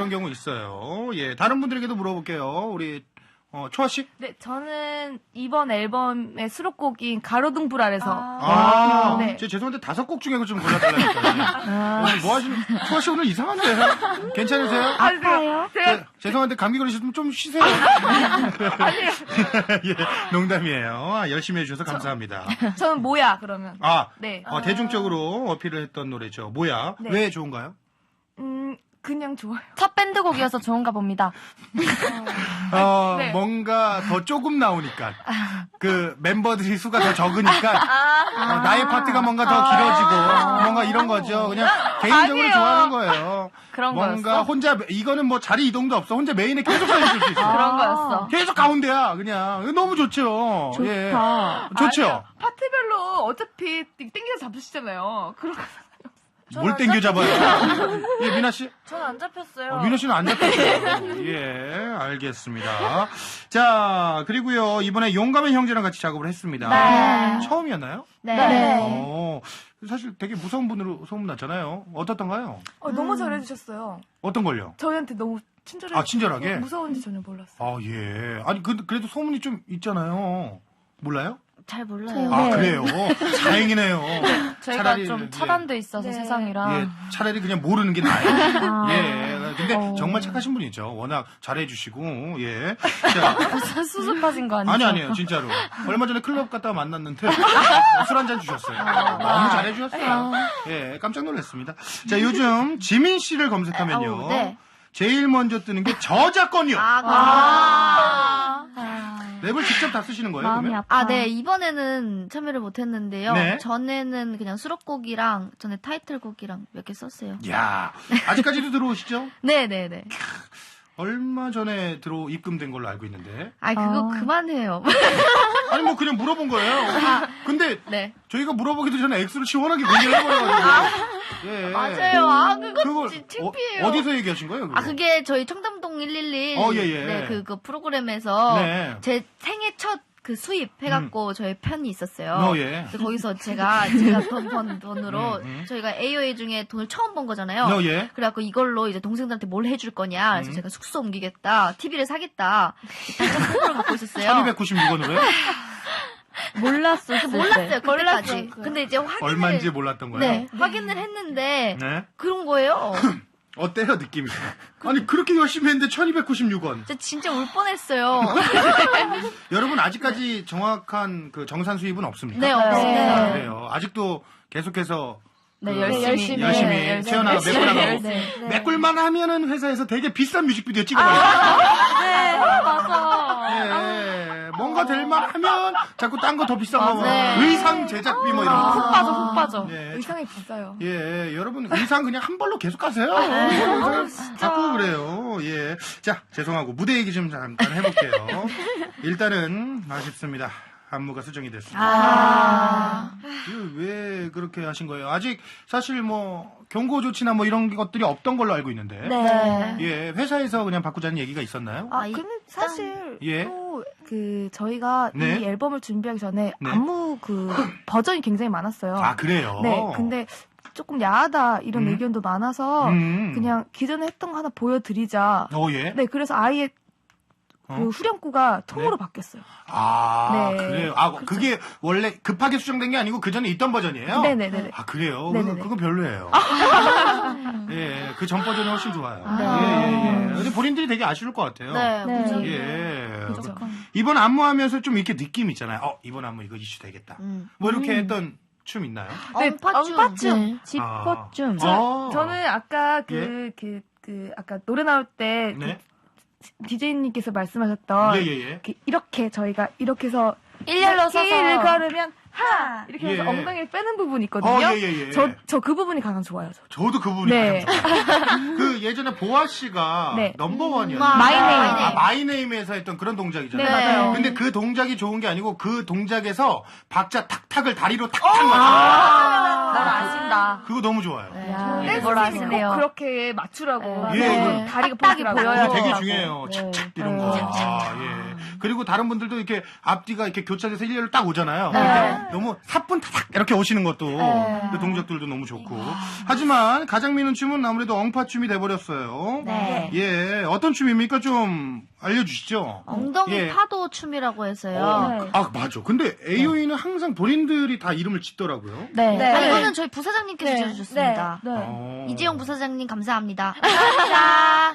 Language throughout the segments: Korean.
그런 경우 있어요. 예, 다른 분들에게도 물어볼게요. 우리 어, 초아 씨? 네, 저는 이번 앨범의 수록곡인 가로등불 아래서 아, 네. 제 죄송한데 다섯 곡 중에 좀 골라달라고 했거든요. 오늘 뭐 하시는, 초아 씨 오늘 이상한데? 괜찮으세요? 아파요? 제가 제- 죄송한데 감기 걸리셨으면 좀 쉬세요. 예, 농담이에요. 아, 열심히 해주셔서 감사합니다. 저는 뭐야 그러면 아, 네, 어, 대중적으로 어필을 했던 노래죠. 뭐야? 네. 왜 좋은가요? 음 그냥 좋아요. 첫 밴드 곡이어서 좋은가 봅니다. 어, 네. 뭔가 더 조금 나오니까. 그 멤버들이 수가 더 적으니까. 어, 나의 파트가 뭔가 더 길어지고. 뭔가 이런 거죠. 그냥 개인적으로 아니에요. 좋아하는 거예요. 그런 뭔가 거였어? 혼자, 이거는 뭐 자리 이동도 없어. 혼자 메인에 계속 서 있을 수 있어. 그런 거였어. 계속 가운데야, 그냥. 너무 좋죠. 예. 좋죠. 아니요, 파트별로 어차피 땡겨서 잡으시잖아요. 그런 거 뭘 땡겨 잡아요? 예, 미나 씨? 전 안 잡혔어요. 어, 민호 씨는 안 잡혔어요. 예, 알겠습니다. 자, 그리고요, 이번에 용감한 형제랑 같이 작업을 했습니다. 네. 처음이었나요? 네. 어, 사실 되게 무서운 분으로 소문났잖아요. 어떻던가요? 어, 너무 잘해주셨어요. 어떤 걸요? 저희한테 너무 친절해. 아, 친절하게? 무서운지 전혀 몰랐어요. 아, 예. 아니, 그, 그래도 소문이 좀 있잖아요. 몰라요? 잘 몰라요. 아, 그래요? 다행이네요. 저희가 차라리, 좀 예. 차단돼 있어서 네. 세상이랑. 예, 차라리 그냥 모르는 게 나아요. 예. 근데 어. 정말 착하신 분이죠. 워낙 잘해주시고, 예. 자, 수습하신 거 아니죠? 아니 아니에요 진짜로 얼마 전에 클럽 갔다가 만났는데 술 한 잔 주셨어요 너무 잘해주셨어요 예 깜짝 놀랐습니다 자 요즘 지민 씨를 검색하면요 아우, 네. 제일 먼저 뜨는 게 저작권이요 아. 랩을 직접 다 쓰시는 거예요 마음이 그러면? 아파. 아, 네. 이번에는 참여를 못 했는데요. 네. 전에는 그냥 수록곡이랑 전에 타이틀곡이랑 몇 개 썼어요. 야 아직까지도 들어오시죠 네 네 네. 얼마 전에 들어 입금된 걸로 알고 있는데 아, 그거 아. 그만해요. 아니 뭐 그냥 물어본 거예요 근데 네. 저희가 물어보기도 전에 X를 시원하게 공개를 해버려가지고 예. 맞아요. 아, 그거 그걸 진- 어, 창피해요. 어 디서 얘기하신 거예요? 그거? 아, 그게 저희 청담동 111. 어, 예, 예. 네, 그, 그 프로그램에서 네. 제 생애 첫 그 수입 해갖고 저희 편이 있었어요. 어, 예. 그래서 거기서 제가, 제가 돈, 번 돈으로 음, 음. 저희가 AOA 중에 돈을 처음 번 거잖아요. 어, 예. 그래갖고 이걸로 이제 동생들한테 뭘 해줄 거냐. 그래서 음. 제가 숙소 옮기겠다. TV를 사겠다. 단짝 선물을 갖고 있었어요. 1296원으로요? 몰랐었을 때. 몰랐어요, 그때까지. 몰랐어요. 근데 이제 확인을. 얼마인지 몰랐던 거예요? 네, 확인을 했는데, 네. 그런 거예요. 어때요, 느낌이? 아니, 그렇게 열심히 했는데 1296원. 진짜, 진짜 울 뻔했어요. 여러분, 아직까지 정확한 그 정산 수입은 없습니까? 네, 아, 없습니다. 그래요. 아직도 계속해서 네, 그 열심히. 열심히. 열심히 네, 열심히. 열심히. 메꿔나가고 네. 메꿀만 하면은 회사에서 되게 비싼 뮤직비디오 찍어버려요. 네, 맞아. 예, 뭔가 될 만 하면 자꾸 딴 거 더 비싼 거, 뭐 네. 의상 제작비 뭐 이런 거. 훅 빠져, 훅 빠져. 예, 의상이 비싸요. 예, 여러분 의상 그냥 한 벌로 계속 가세요. 네. 의상 자꾸 그래요. 예. 자, 죄송하고 무대 얘기 좀 잠깐 해볼게요. 일단은 아쉽습니다. 안무가 수정이 됐습니다. 아. 이거 왜 그렇게 하신 거예요? 아직 사실 뭐 경고 조치나 뭐 이런 것들이 없던 걸로 알고 있는데. 네. 예, 회사에서 그냥 바꾸자는 얘기가 있었나요? 아, 아, 이- 근데 사실 예. 또 그 저희가 네. 이 앨범을 준비하기 전에 네. 안무 그 버전이 굉장히 많았어요. 아, 그래요? 네, 근데 조금 야하다 이런 음. 의견도 많아서 음. 그냥 기존에 했던 거 하나 보여드리자. 어, 예. 네, 그래서 아예 어? 그 후렴구가 통으로 바뀌었어요. 아, 네. 그래요. 아, 그게 원래 급하게 수정된 게 아니고 그 전에 있던 버전이에요? 네네네. 아, 그래요? 네네네. 그거, 별로예요. 예, 그 전 버전이 훨씬 좋아요. 아. 예, 예, 예. 근데 본인들이 되게 아쉬울 것 같아요. 네, 네. 무슨. 예. 그죠. 이번 안무 하면서 좀 이렇게 느낌 있잖아요. 어, 이번 안무 이거 이슈 되겠다. 음. 뭐 이렇게 했던 춤 있나요? 네, 언파춤. 언파춤. 네. 집꽃춤. 어. 저는 아까 예. 그, 그, 그, 아까 노래 나올 때, 네. 그 디제이님께서 말씀하셨던, 예, 예, 예. 이렇게, 이렇게 저희가 이렇게 해서, 일렬로 서서. 키를 걸으면, 하! 이렇게 해서 예. 엉덩이를 빼는 부분이 있거든요. 어, 예, 예, 예. 저, 저 그 부분이 가장 좋아요. 저. 저도 그 부분이 네. 가장 좋아요. 그 예전에 보아 씨가 네. 넘버원이었어요. 마이네임. 아, 마이네임에서 했던 그런 동작이잖아요. 네, 맞아요. 근데 그 동작이 좋은 게 아니고 그 동작에서 박자 탁 탁을 다리로 탁탁 아. 맞춰요. 널 아신다. 그거 너무 좋아요. 야, 댄스 이걸 선생님이 아시네요. 꼭 그렇게 맞추라고. 예, 네. 그 다리가 딱딱이 보이더라고요. 보여요. 그거 되게. 중요해요. 네. 착착 이런 네. 거. 아, 예. 그리고 다른 분들도 이렇게 앞뒤가 이렇게 교차돼서 일렬로 딱 오잖아요. 네. 그러니까 너무 사뿐 타닥 이렇게 오시는 것도 그 동작들도 너무 좋고. 하지만 가장 미는 춤은 아무래도 엉파춤이 돼버렸어요. 네. 예, 어떤 춤입니까? 좀 알려주시죠. 엉덩이 예. 파도 춤이라고 해서요. 어, 아, 맞아. 근데 AOE는 항상 본인 들이 다 이름을 짓더라고요. 네. 네. 아, 이거는 저희 부사장님께서 지어주셨습니다. 네. 어. 이재용 부사장님 감사합니다.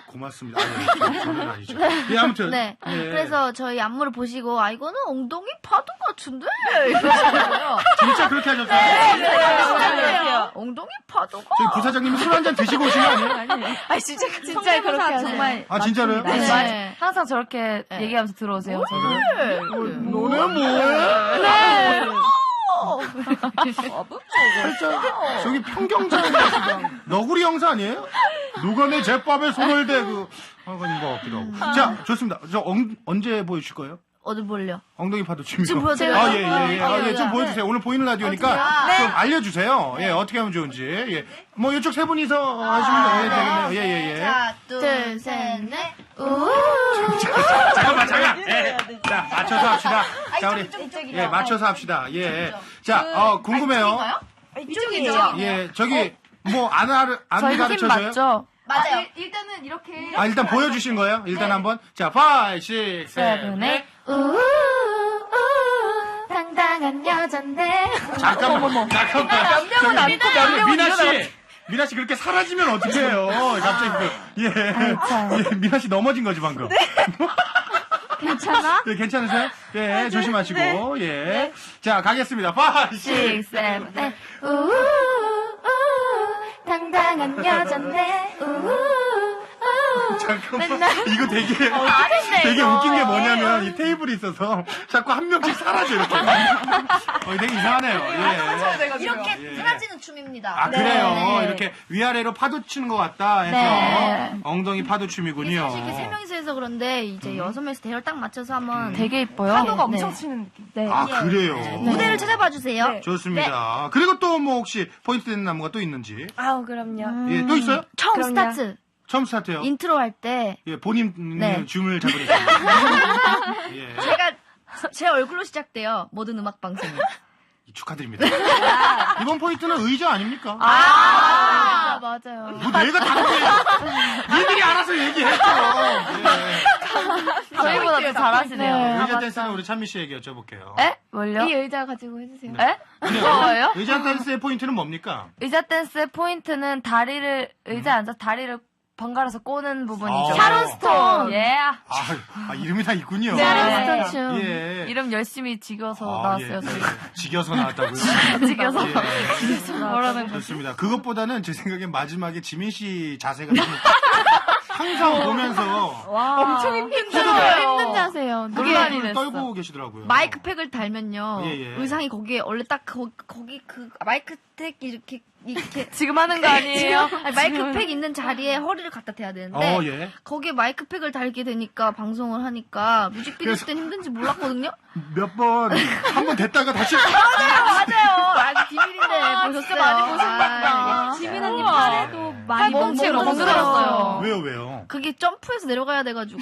고맙습니다. 아, 네, 저는 아니죠. 예, 아무튼. 네. 예. 그래서 저희 안무를 보시고 아 이거는 엉덩이 파도 같은데 이러시더라고요. 진짜 그렇게 하셨어요. 네. 엉덩이 파도가. 저희 부사장님이 술 한 잔 드시고 오신 거 아니에요? 아, 진짜, 진짜 그렇게 하세요. 정말 아, 진짜로요? 네. 네. 맞- 항상 저렇게 네. 얘기하면서 들어오세요. 저는. 너네 뭐해? 네. 살짝 저기 평경자의 너구리 형사 아니에요? 누가 내 제밥에 손을 대고 하는 것 같기도 하고. 자, 좋습니다. 저 엉- 언제 보여주실 거예요? 어디 볼려? 엉덩이 파도 춤이요. 지금 보여드려요? 아, 예, 예, 예. 아, 예, 네. 좀 보여주세요. 오늘 보이는 라디오니까 좀 알려주세요. 예, 어떻게 하면 좋은지. 예. 뭐, 이쪽 세 분이서 하시면 예, 되겠네요. 예, 예, 예. 자, 둘, 셋, 넷. 우. 잠깐만, 잠깐. 예. 자, 맞춰서 합시다. 자, 우리. 예, 맞춰서 합시다. 예. 자, 어, 궁금해요. 이쪽이에요. 예, 저기, 뭐, 안, 알, 안 저희 힘 가르쳐줘요? 맞죠? 맞아요. 일단은 이렇게. 아, 일단 보여주신 거예요? 일단 한번. 자, 5, 6, 7, 세븐, 8. 에잇. 우우, 당당한 여잔데. 잠깐만, 잠깐만. 명은 안 명은 미나. 씨! 미나 씨 그렇게 사라지면 어떡해요? 갑자기 그, 예. 예, 미나 씨 넘어진 거지, 방금. 괜찮아? 예, 괜찮으세요? 예, 조심하시고, 예. 자, 가겠습니다. 5, 6, 6, 7, 8. 우우, 당당한 여잔데. 우우, 잠깐만. 이거 되게, 되게 웃긴 게 뭐냐면, 이 테이블이 있어서 자꾸 한 명씩 사라져, 이렇게. 어, 되게 이상하네요. 예. 이렇게 예. 사라지는 춤입니다. 아, 그래요? 네. 이렇게 위아래로 파도 치는 것 같다 해서 네. 엉덩이 파도 춤이군요. 사실 이렇게 세 명이서 해서 그런데 이제 여섯 명이서 대열 딱 맞춰서 하면 되게 이뻐요. 파도가 엄청 네. 치는 느낌. 네. 아, 그래요? 무대를 찾아봐 주세요. 네. 좋습니다. 그리고 또 뭐 혹시 포인트 되는 나무가 또 있는지. 아우, 그럼요. 예, 또 있어요? 처음 그럼요. 스타트 처음 스타트요. 인트로 할 때 예, 본인 네. 줌을 잡으니까. 예, 제가 제 얼굴로 시작돼요. 모든 음악 방송이. 축하드립니다. 이번 포인트는 의자 아닙니까? 아, 맞아요. 뭐 내가 다른데 니들이 알아서 얘기했죠. 예. 저희보다 더 잘하시네요. 네. 의자 댄스는 우리 찬미 씨에게 여쭤볼게요. 에? 뭘요? 이 의자 가지고 해주세요. 에? 뭐예요? 의자 댄스의 포인트는 뭡니까? 의자 댄스의 포인트는 다리를, 의자에 앉아 다리를 번갈아서 꼬는 부분이죠. 아. 샤론 스톤! 예. 아, 아, 이름이 다 있군요. 네. 샤론 스톤 춤. 예. 이름 열심히 지겨서 아, 나왔어요, 예. 저희. 지겨서 나왔다고요? 지겨서. 예. 뭐라는 거지? 좋습니다. 그것보다는 제 생각엔 마지막에 지민 씨 자세가 너무 항상 보면서 엄청 힘들어요. 힘든 자세요. 논란이 눈을 됐어. 떨고 계시더라고요. 마이크 팩을 달면요. 예, 예. 의상이 거기에 원래 딱 거, 거기 그 마이크 팩 이렇게 이렇게 지금 하는 거 아니에요? 아니, 마이크 팩 있는 자리에 허리를 갖다 대야 되는데 어, 예. 거기에 마이크 팩을 달게 되니까 방송을 하니까 뮤직비디오 때 힘든지 몰랐거든요. 몇 번, 한 번 됐다가 다시. 맞아요. 아직 비밀인데 보셨어요? 많이 보셨나 아, 지민 언니 우와. 팔에도 많이 팔꿈치로 멍 멍들었어요. 왜요, 왜요? 그게 점프해서 내려가야 돼가지고.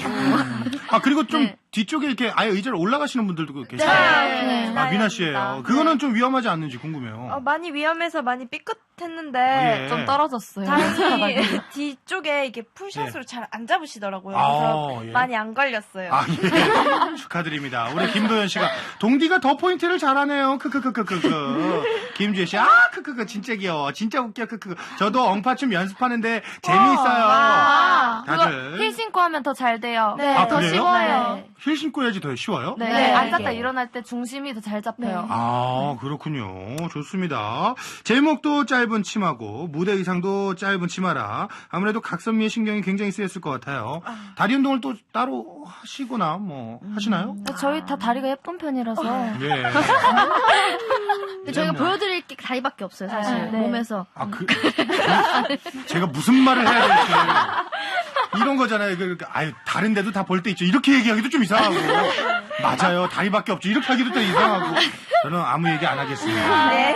아, 그리고 좀 네. 뒤쪽에 이렇게 아예 의자로 올라가시는 분들도 계시죠? 네. 아, 미나 씨예요. 그거는 좀 위험하지 않는지 궁금해요. 어, 많이 위험해서 많이 삐끗했는데 예. 좀 떨어졌어요. 다행히 뒤쪽에 이게 풀샷으로 잘 안 잡으시더라고요. 그래서 아, 예. 많이 안 걸렸어요. 아, 예. 축하드립니다. 우리 김도현 씨가 동디가 더 포인트를 잘하네요. 크크크크크크. 김주혜 씨, 아, 크크크 진짜 귀여워. 진짜 웃겨. 크크. 저도 엉파춤 연습하는데 재미있어요. 아, 그거 다들. 힐 신고 하면 더 잘 돼요. 네. 아, 더 그래요? 쉬워요. 네. 힐 신고 해야지 더 쉬워요? 네. 네. 앉았다 네. 일어날 때 중심이 더 잘 잡혀요. 아, 그렇군요. 좋습니다. 제목도 짧은 치마고, 무대 의상도 짧은 치마라, 아무래도 각선미의 신경이 굉장히 쓰였을 것 같아요. 다리 운동을 또 따로 하시거나, 뭐, 하시나요? 저희 다 다리가 예쁜 편이라서. 예. 근데 저희가 보여드릴 게 다리밖에 없어요, 사실. 네. 몸에서. 아, 그, 그, 제가 무슨 말을 해야 될지. 이런 거잖아요. 그, 그, 아유, 다른 데도 다 볼 때 있죠. 이렇게 얘기하기도 좀 이상하고. 맞아요. 다리밖에 없죠. 이렇게 하기도 또 이상하고. 저는 아무 얘기 안 하겠습니다. 예.